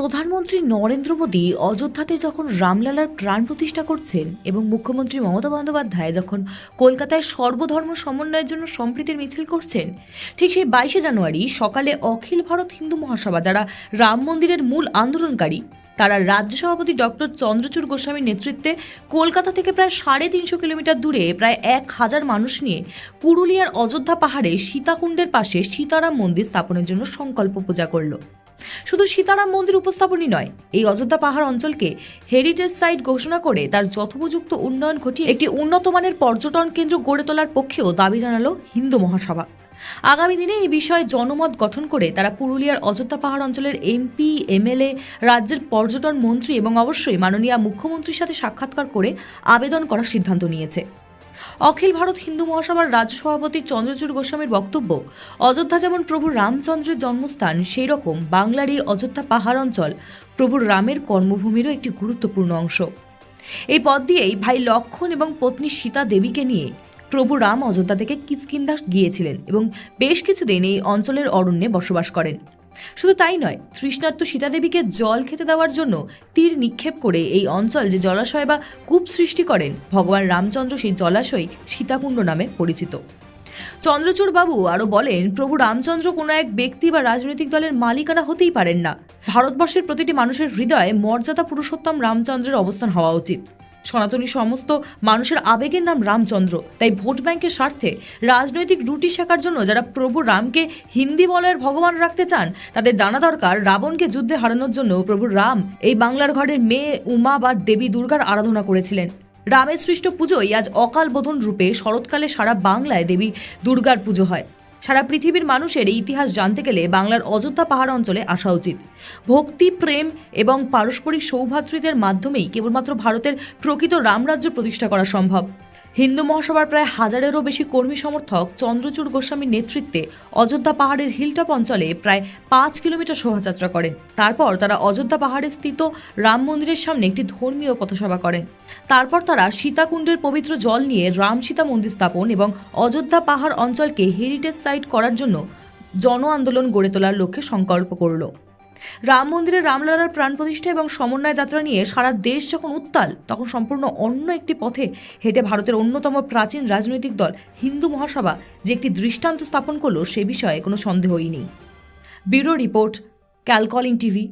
প্রধানমন্ত্রী নরেন্দ্র মোদী অযোধ্যাতে যখন রামলালার প্রাণ প্রতিষ্ঠা করছেন এবং মুখ্যমন্ত্রী মমতা বন্দ্যোপাধ্যায় যখন কলকাতায় সর্বধর্ম সমন্বয়ের জন্য সম্প্রীতির মিছিল করছেন, ঠিক সেই বাইশে জানুয়ারি সকালে অখিল ভারত হিন্দু মহাসভা যারা রাম মন্দিরের মূল আন্দোলনকারী, তারা রাজ্য সভাপতি ডক্টর চন্দ্রচূড় গোস্বামীর নেতৃত্বে কলকাতা থেকে প্রায় সাড়ে তিনশো কিলোমিটার দূরে প্রায় এক হাজার মানুষ নিয়ে পুরুলিয়ার অযোধ্যা পাহাড়ে সীতাকুণ্ডের পাশে সীতারাম মন্দির স্থাপনের জন্য সংকল্প পূজা করল। শুধু সীতারাম মন্দির উপস্থাপনই নয়, এই অযোধ্যা পাহাড় অঞ্চলকে হেরিটেজ সাইট ঘোষণা করে তার যথোপযুক্ত উন্নয়ন ঘটিয়ে একটি উন্নত মানের পর্যটন কেন্দ্র গড়ে তোলার পক্ষেও দাবি জানালো হিন্দু মহাসভা। আগামী দিনে এই বিষয়ে জনমত গঠন করে তারা পুরুলিয়ার অযোধ্যা পাহাড় অঞ্চলের এমপি এমএলএ রাজ্যের পর্যটন মন্ত্রী এবং অবশ্যই মাননীয় মুখ্যমন্ত্রীর সাথে সাক্ষাৎকার করে আবেদন করার সিদ্ধান্ত নিয়েছে। অখিল ভারত হিন্দু মহাসভার রাজ্য সভাপতি চন্দ্রচূড় গোস্বামীর বক্তব্য, অযোধ্যা যেমন প্রভু রামচন্দ্রের জন্মস্থান সেই রকম বাংলার এই অযোধ্যা পাহাড় অঞ্চল প্রভু রামের কর্মভূমিরও একটি গুরুত্বপূর্ণ অংশ। এই পথ দিয়েই ভাই লক্ষণ এবং পত্নী সীতা দেবীকে নিয়ে প্রভু রাম অযোধ্যা থেকে কিচকিন্দা গিয়েছিলেন এবং বেশ কিছুদিন এই অঞ্চলের অরণ্যে বসবাস করেন। শুধু তাই নয়, তৃষ্ণার্ত সীতাদেবীকে জল খেতে দেওয়ার জন্য তীর নিক্ষেপ করে এই অঞ্চল যে জলাশয় বা কূপ সৃষ্টি করেন, ভগবান রামচন্দ্র সেই জলাশয় সীতাকুণ্ড নামে পরিচিত। চন্দ্রচূড় বাবু আরও বলেন, প্রভু রামচন্দ্র কোনো এক ব্যক্তি বা রাজনৈতিক দলের মালিকানা হতেই পারেন না। ভারতবর্ষের প্রতিটি মানুষের হৃদয়ে মর্যাদা পুরুষোত্তম রামচন্দ্রের অবস্থান হওয়া উচিত। সনাতনী সমস্ত মানুষের আবেগের নাম রামচন্দ্র। তাই ভোট ব্যাংকের স্বার্থে রাজনৈতিক রুটি শেখার জন্য যারা প্রভু রামকে হিন্দি বলয়ের ভগবান রাখতে চান, তাদের জানা দরকার রাবণকে যুদ্ধে হারানোর জন্য প্রভু রাম এই বাংলার ঘরের মেয়ে উমা বা দেবী দুর্গার আরাধনা করেছিলেন। রামের সৃষ্ট পুজোই আজ অকাল বোধন রূপে শরৎকালে সারা বাংলায় দেবী দুর্গার পুজো হয়। সারা পৃথিবীর মানুষের এই ইতিহাস জানতে গেলে বাংলার অযোধ্যা পাহাড় অঞ্চলে আসা উচিত। ভক্তি, প্রেম এবং পারস্পরিক সৌভাতৃত্বের মাধ্যমেই কেবলমাত্র ভারতের প্রকৃত রামরাজ্য প্রতিষ্ঠা করা সম্ভব। হিন্দু মহাসভার প্রায় হাজারেরও বেশি কর্মী সমর্থক চন্দ্রচূড় গোস্বামীর নেতৃত্বে অযোধ্যা পাহাড়ের হিলটপ অঞ্চলে প্রায় পাঁচ কিলোমিটার শোভাযাত্রা করেন। তারপর তারা অযোধ্যা পাহাড়ে স্থিত রাম মন্দিরের সামনে একটি ধর্মীয় পথসভা করেন। তারপর তারা সীতাকুণ্ডের পবিত্র জল নিয়ে রাম সীতা মন্দির স্থাপন এবং অযোধ্যা পাহাড় অঞ্চলকে হেরিটেজ সাইট করার জন্য জন আন্দোলন গড়ে তোলার লক্ষ্যে সংকল্প করল। রাম মন্দিরে রামলালার প্রাণ প্রতিষ্ঠা এবং সমন্বয় যাত্রা নিয়ে সারা দেশ যখন উত্তাল, তখন সম্পূর্ণ অন্য একটি পথে হেঁটে ভারতের অন্যতম প্রাচীন রাজনৈতিক দল হিন্দু মহাসভা যে একটি দৃষ্টান্ত স্থাপন করল সে বিষয়ে কোনো সন্দেহই নেই। ব্যুরো রিপোর্ট, ক্যালকলিং টিভি।